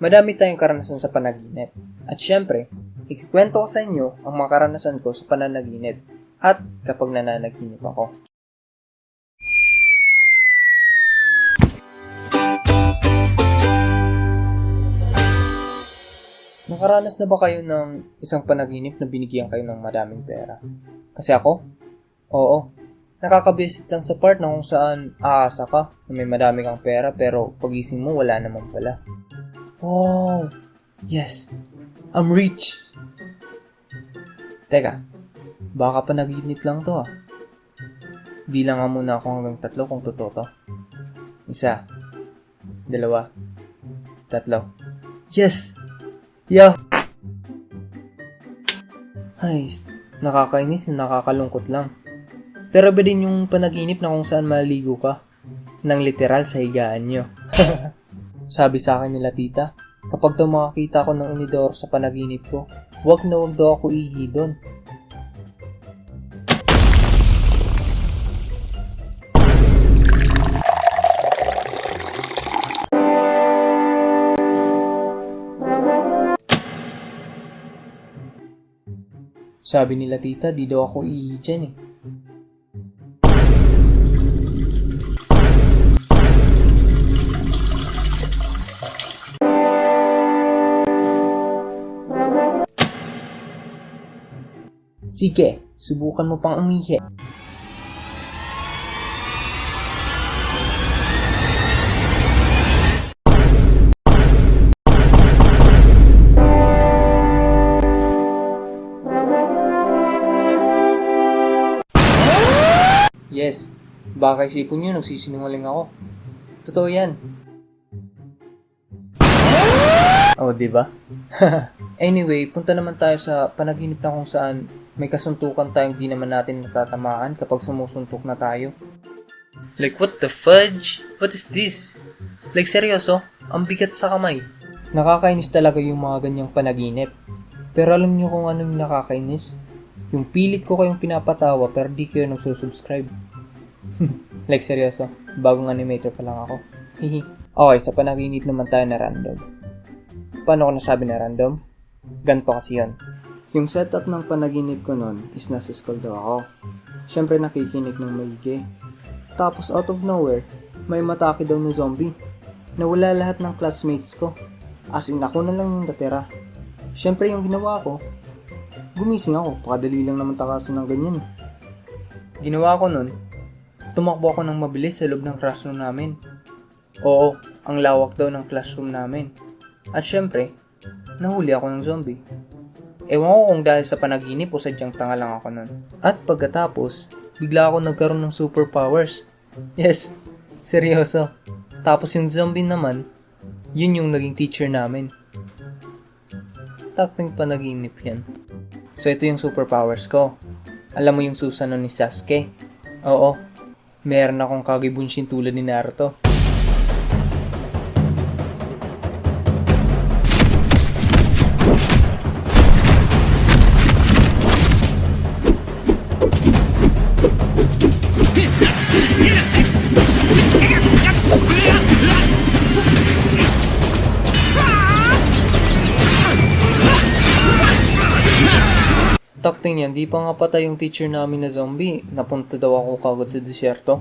Madami tayong karanasan sa panaginip. At syempre, ikikwento ko sa inyo ang mga karanasan ko sa pananaginip at kapag nananaginip ako. Nakaranas na ba kayo ng isang panaginip na binigyan kayo ng madaming pera? Kasi ako? Oo. Nakakabisit lang sa part na kung saan aasa ka na may madami kang pera pero pagising mo wala naman pala. Wow! Yes! I'm rich! Teka, baka panaginip lang to ah. Bilang nga muna ako hanggang tatlo kung totoo to. Isa, dalawa, tatlo. Yes! Yo! Ay, nakakainis na nakakalungkot lang. Pero ba din yung panaginip na kung saan maligo ka? Nang literal sa higaan nyo. Sabi sa akin nila tita, kapag daw makakita ko ng inidor sa panaginip ko, wag na wag daw ako ihi doon. Sabi nila tita, di daw ako ihi dyan eh. Sige, subukan mo pang umihi. Yes, baka isipon nyo nagsisinungaling ako. Totoo yan. Oh, di ba? anyway, punta naman tayo sa panaginip na kung saan may kasuntukan tayong di naman natin natatamaan kapag sumusuntok na tayo. Like, what the fudge? What is this? Like, seryoso? Ang bigat sa kamay. Nakakainis talaga yung mga ganyang panaginip. Pero alam nyo kung anong nakakainis? Yung pilit ko kayong pinapatawa pero di kayo nagsusubscribe. like, seryoso? Bagong animator pa lang ako. Hihi. okay, sa panaginip naman tayo na random. Paano ko nasabi na random? Ganto kasi yon. Yung setup ng panaginip ko nun is nasa school daw ako. Siyempre nakikinig ng maigi. Tapos out of nowhere, may matake daw na zombie. Nawala lahat ng classmates ko. As in ako na lang yung natira. Siyempre yung ginawa ko, gumising ako. Pakadali lang naman takasan ng ganyan. Ginawa ko nun, tumakbo ako ng mabilis sa loob ng classroom namin. Oo, ang lawak daw ng classroom namin. At syempre, nahuli ako ng zombie. Ewan ko kung dahil sa panaginip o sadyang tanga lang ako nun. At pagkatapos, bigla ako nagkaroon ng superpowers. Yes, seryoso. Tapos yung zombie naman, yun yung naging teacher namin. Takting panaginip yan. So ito yung superpowers ko. Alam mo yung Susano ni Sasuke? Oo, meron akong kagibunshin tulad ni Naruto. Takting yan, di pa nga patay yung teacher namin na zombie. Napunta daw ako kagad sa disyerto.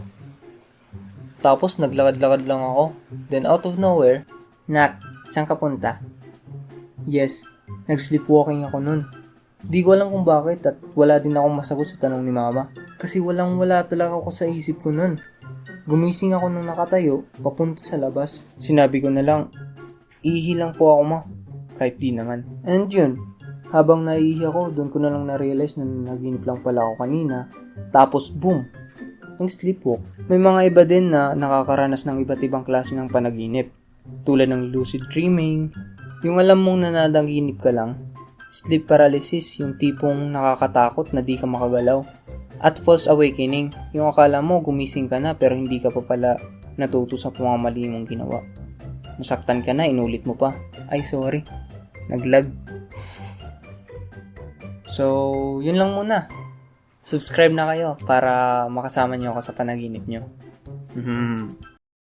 Tapos naglakad-lakad lang ako. Then out of nowhere, Nak, saan ka punta? Yes, nag-sleepwalking ako nun. Di ko alam kung bakit at wala din akong masagot sa tanong ni mama. Kasi walang wala talaga ako sa isip ko nun. Gumising ako nung nakatayo, papunta sa labas. Sinabi ko na lang, ihi lang po ako ma. Kahit di naman. And yun, habang naihi ako, doon ko na lang na-realize na naginip lang pala ako kanina. Tapos boom, ng sleepwalk. May mga iba din na nakakaranas ng iba't ibang klase ng panaginip. Tulad ng lucid dreaming, yung alam mong nananaginip ka lang. Sleep paralysis, yung tipong nakakatakot na di ka makagalaw. At false awakening, yung akala mo gumising ka na pero hindi ka pa pala natuto sa pumamali mong ginawa. Nasaktan ka na, inulit mo pa. Ay, sorry. Naglag. So, yun lang muna. Subscribe na kayo para makasama nyo ako sa panaginip nyo. Mhm.